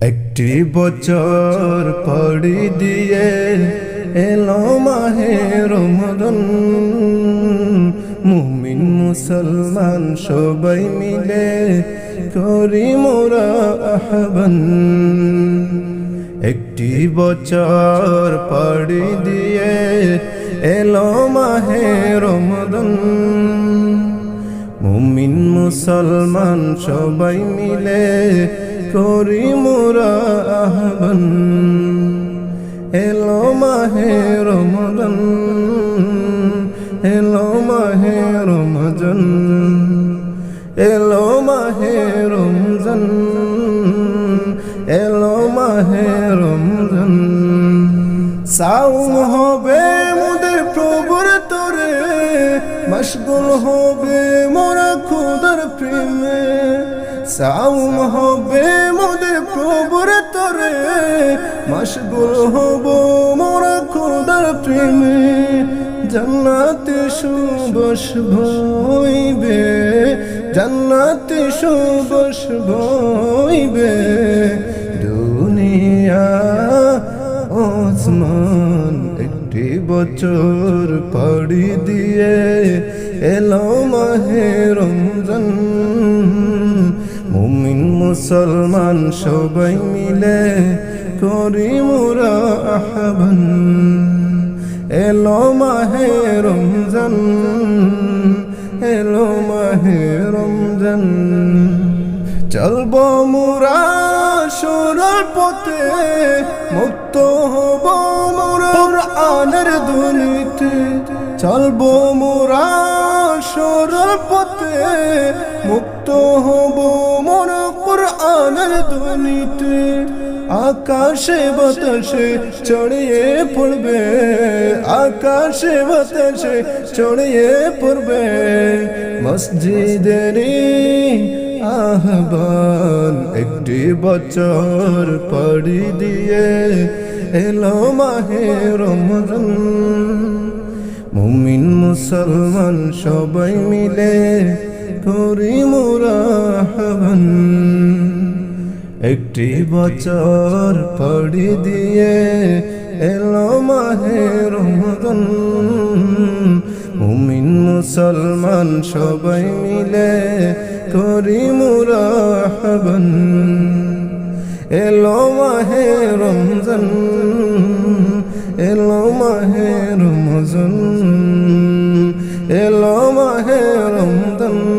একটি বছর পড়ি দিয়ে এলো মাহে রমদন মুমিন মুসলমান সবাই মিলে করি মোরা আহবান। একটি বছর পড়ি দিয়ে এলো মাহে রমদন মুমিন মুসলমান সবাই মিলে করি মোরা আহ্বান। এলো মাহে রমজান, এলো মাহে রমজান, এলো মাহে রমজান, এলো মাহে রমজান। সাউম হবে মোদের প্রভুর তরে, মশগুল হবে মোরা খুদার প্রেমে। সাউম হবে মোদের প্রভুর তরে, মশগুল হব মোরা খুদার প্রেমে। জান্নাতে সুবস ভইবে জান্নাতে সুবস ভইবে দুনিয়া ওসমান একটি বছর পড়ি দিয়ে এলো মাহে রমজান। মুসলমান সবাই মিলে করি মোরা আহবান। এলো মাহে রমজান, এলো মাহে রমজান। চলব মোরা সুরর পথে, মুক্ত হব মোর আনের ধ্বনিতে চলব মোরা সুরর পথে, মুক্ত হব আনের ধ্বনিতে আকাশে বাতাসে চড়িয়ে পড়বে, আকাশে বাতাসে চড়িয়ে পড়বে। মসজিদের আহ্বান, একটি বছর পড়ি দিয়ে এলো মাহে রমজান। মুমিন মুসলমান সবাই মিলে করি মোরা মুরাহবান। একটি বছর পড়ি দিয়ে এলো মাহে রমজান। উমিন মুসলমান সবাই মিলে করি মুরাহবন। এলো মাহে রমজান, এলো মাহে রমজান, এলো মাহে রমজান।